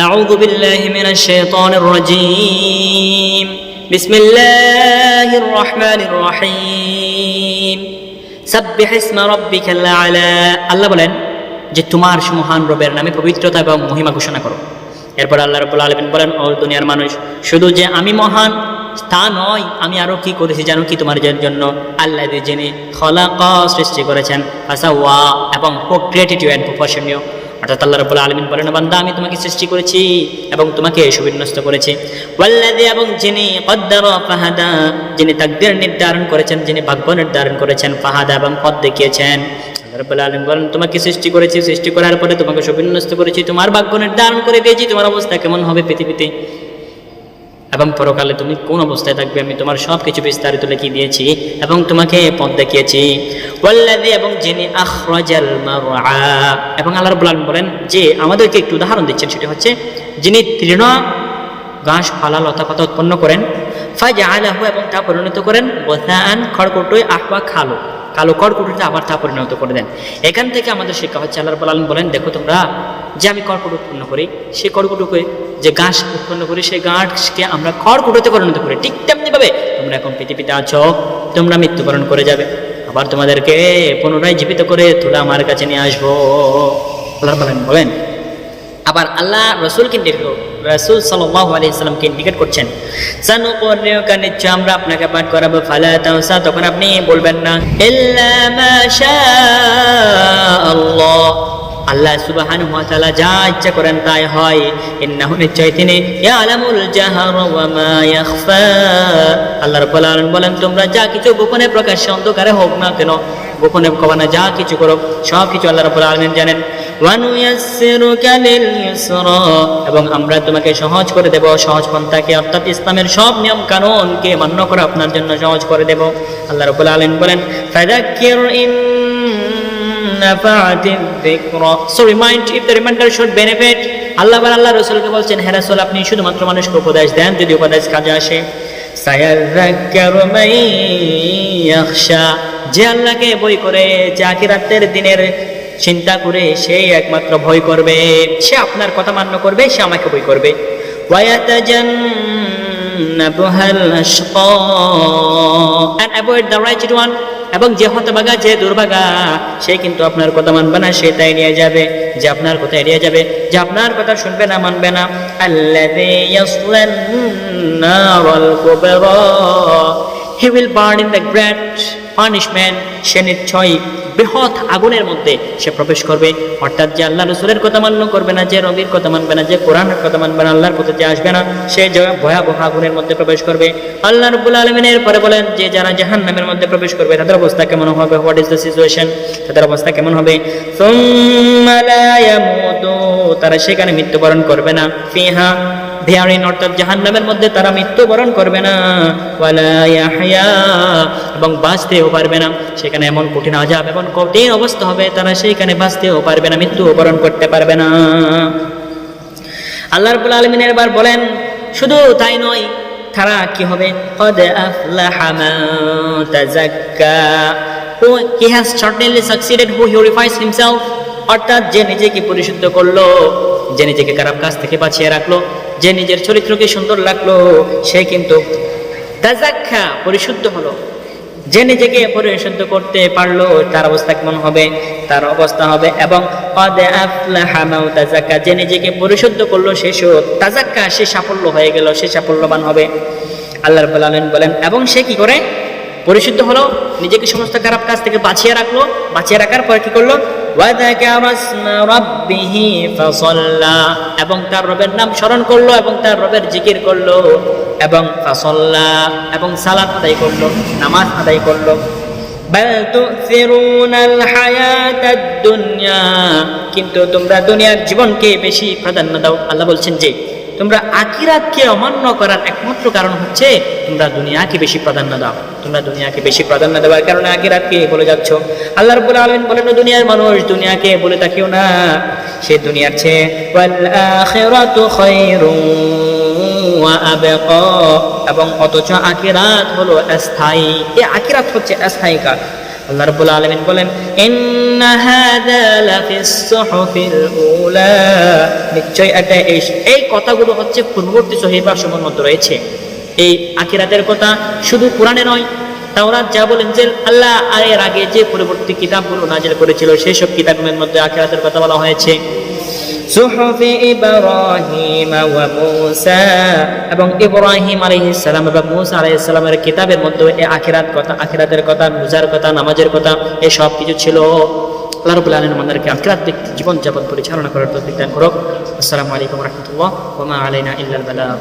أعوذ بالله من الشيطان الرجيم بسم الله الرحمن الرحيم سبح اسم ربك الأعلى আল্লাহ বলেন যে তোমার মহান রবের নামে পবিত্রতা এবং মহিমা ঘোষণা করো এরপর আল্লাহ রবুল্লা আলমিন বলেন ও দুনিয়ার মানুষ শুধু যে আমি মহান তা নয় আমি আরো কি করেছি জানো কি তোমার জন্য আল্লাহ যিনি খলাক সৃষ্টি করেছেন আসা ওয়া এবং ক্রিয়েটিভ অ্যান্ড প্রপোর্শনীয় অর্থাৎ আল্লাহ রবুল্লা আলমিন বলেন, বান্দা, আমি তোমাকে সৃষ্টি করেছি এবং তোমাকে সুবিন্যস্ত করেছি। এবং যিনি ফাহাদা, যিনি তাকদের নির্ধারণ করেছেন, যিনি ভাগ্য নির্ধারণ করেছেন, ফাহাদা এবং পদ দেখিয়েছেন। রাব্বুল বলেন, তোমাকে সৃষ্টি করেছি, সৃষ্টি করার পরে তোমাকে সুবিন্যস্ত করেছি, তোমার ভাগ্য নির্ধারণ করে দিয়েছি, তোমার অবস্থা কেমন হবে পৃথিবীতে? এবং পরকালে তুমি কোন অবস্থায় থাকবে, আমি তোমার সব কিছু বিস্তারিত লিখে দিয়েছি এবং তোমাকে পথ দেখিয়েছি। এবং যিনি আখরাজাল মারআ এবং আল্লাহ রাব্বুল বলেন যে আমাদেরকে একটু উদাহরণ দিচ্ছেন, সেটা হচ্ছে যিনি তৃণ ঘাস ফালা লতা পাতা উৎপন্ন করেন, ফাজআলাহু এবং তা পরিণত করেন বসান খড়কুটোয় আহওয়া খালো। কালো কর্কটুতে আবার তা পরিণত করে দেন। এখান থেকে আমাদের শিক্ষা হচ্ছে, আল্লাহ রাব্বুল বলেন, দেখো তোমরা যে আমি কর্কট উৎপন্ন করি সেই কর্কটুকে যে ঘাস উৎপন্ন করি, সেই ঘাসকে আমরা খড়কুটোতে পরিণত করি। ঠিক তেমনিভাবে তোমরা এখন পৃথিবীতে আছো, তোমরা মৃত্যুবরণ করে যাবে। আবার তোমাদেরকে পুনরায় জীবিত করে তুলে আমার কাছে নিয়ে আসব। আল্লাহ বলেন বলেন। আবার আল্লাহ রসুলকে রসুল সাল্লাহ ইন্ডিকেট করছেন সানু করলেওকা নিশ্চয় আমরা আপনাকে পাঠ করাবো, ফালা তাওসা তখন আপনি বলবেন না মা আল্লাহ সুবহানাহু ওয়া তাআলা যা ইচ্ছা করেন তাই হয়। ইন্নাহু নিশ্চয় তিনি ইয়ালামুল জাহার ওয়া মা ইয়াখফা। আল্লাহ রাব্বুল আলামিন বলেন, তোমরা যা কিছু গোপনে প্রকাশ্যে অন্ধকারে হোক না কেন, গোপনে কবানা যা কিছু করো, সব কিছু আল্লাহ রাব্বুল আলামিন জানেন। এবং আমরা তোমাকে সহজ করে দেব, সহজ পন্থাকে, অর্থাৎ ইসলামের সব নিয়ম কানুনকে মান্য করে আপনার জন্য সহজ করে দেব। আল্লাহ রাব্বুল আলামিন বলেন, ফাযাক্কির in so remind if the reminder should benefit Allah Allah রাসূলকে বলছেন, হে রাসূল, আপনি শুধুমাত্র মানুষকে উপদেশ দেন, যদি উপদেশ কাজে আসে। যে আল্লাহকে বই করে, যে আখিরাতের দিনের চিন্তা করে সেই একমাত্র ভয় করবে। সে আপনার কথা মান্য করবে, সে আমাকে বই করবে। and avoid the righteous one এবং যে হতবাগা যে দুর্ভাগা, সে কিন্তু আপনার কথা মানবে না, সে তাই নিয়ে যাবে, যে আপনার কথা এড়িয়ে যাবে, যে আপনার কথা শুনবে না, মানবে না। Allah he will burn in the great punishment সে নিশ্চয়ই বৃহৎ আগুনের মধ্যে সে প্রবেশ করবে। অর্থাৎ যে আল্লাহ রসুলের কথা মান্য করবে না, যে রবির কথা মানবে না, যে কোরআনের কথা মানবে না, আল্লাহর পথে যে আসবে না, সে ভয়াবহ আগুনের মধ্যে প্রবেশ করবে। আল্লাহ রবুল আলমিনের পরে বলেন যে যারা জাহান নামের মধ্যে প্রবেশ করবে, তাদের অবস্থা কেমন হবে? হোয়াট ইজ দ্য সিচুয়েশন তাদের অবস্থা কেমন হবে? তারা সেখানে মৃত্যুবরণ করবে না। ফিহা দেয়ারিন অর্থাৎ জাহান্নামের মধ্যে তারা মৃত্যুবরণ করবে না। এবং বাঁচতেও পারবে না। সেখানে এমন কঠিন আজাব, এমন কঠিন অবস্থা হবে, তারা সেইখানে বাঁচতেও পারবে না, মৃত্যুবরণ করতে পারবে না। আল্লাহ রাব্বুল আলামিন এবার বলেন, শুধু তাই নয়, তারা কি হবে? অর্থাৎ যে নিজেকে পরিশুদ্ধ করল, যে নিজেকে খারাপ কাজ থেকে বাঁচিয়ে রাখল যে নিজের চরিত্রকে সুন্দর লাগল, সে কিন্তু তাজাক্ষা পরিশুদ্ধ হলো। যে নিজেকে পরিশুদ্ধ করতে পারল, তার অবস্থা কেমন হবে? তার অবস্থা হবে, এবং যে নিজেকে পরিশুদ্ধ করল, সে তাজাক্কা, সে সাফল্য হয়ে গেল, সে সাফল্যবান হবে। আল্লাহ বলেন, এবং সে কি করে? পরিশুদ্ধ হলো, নিজেকে সমস্ত খারাপ কাজ থেকে বাঁচিয়ে রাখল, বাঁচিয়ে রাখার পরে কি করল? এবং তার রবের নাম স্মরণ করল এবং তার রবের জিকির করল এবং ফাসল্লা। এবং সালাদ আদায় করল, নামাজ আদায় করল। কিন্তু তোমরা দুনিয়ার জীবনকে বেশি প্রাধান্য দাও। আল্লাহ বলছেন যে তোমরা আকিরাতকে অমান্য করার একমাত্র কারণ হচ্ছে তোমরা দুনিয়াকে বেশি প্রাধান্য দাও। তোমরা দুনিয়াকে বেশি প্রাধান্য দেওয়ার কারণে আকিরাতকে বলে যাচ্ছ। আল্লাহ রাব্বুল আলামিন বলেন, "ও দুনিয়ার মানুষ, দুনিয়াকে বলে তাকিও না। সে দুনিয়ার চেয়ে এবং অথচ আকিরাত হলো স্থায়ী এই আকিরাত হচ্ছে স্থায়ী কাল আল্লাহ রাব্বুল আলামিন বলেন, ইন্না হাযা উলা। নিশ্চয় এটা এই কথাগুলো হচ্ছে পূর্ববর্তী সহিবা সমূহের মধ্যে রয়েছে। এই আখিরাতের কথা শুধু কোরআনে নয়, তাওরাত যা বলেন যে আল্লাহ আর এর আগে যে পরবর্তী কিতাবগুলো নাজিল করেছিল, সেই সব কিতাবের মধ্যে আখিরাতের কথা বলা হয়েছে। সুহুফি ইব্রাহিম ওয়া মূসা। এবং ইব্রাহিম আলাইহিস সালাম এবং মূসা আলাইহিস সালামের কিতাবের মধ্যে এই আখিরাত কথা, আখিরাতের কথা, রোজার কথা, নামাজের কথা এই সব কিছু ছিল। আল্লাহ রাব্বুল আলামিন আমাদেরকে আখিরাত জীবনযাপন জীবন যাপন পরিচালনা করার তৌফিক দান করুক। আসসালামু আলাইকুম রাহমাতুল্লাহ। ওয়া মা আলাইনা ইল্লাল বালাগ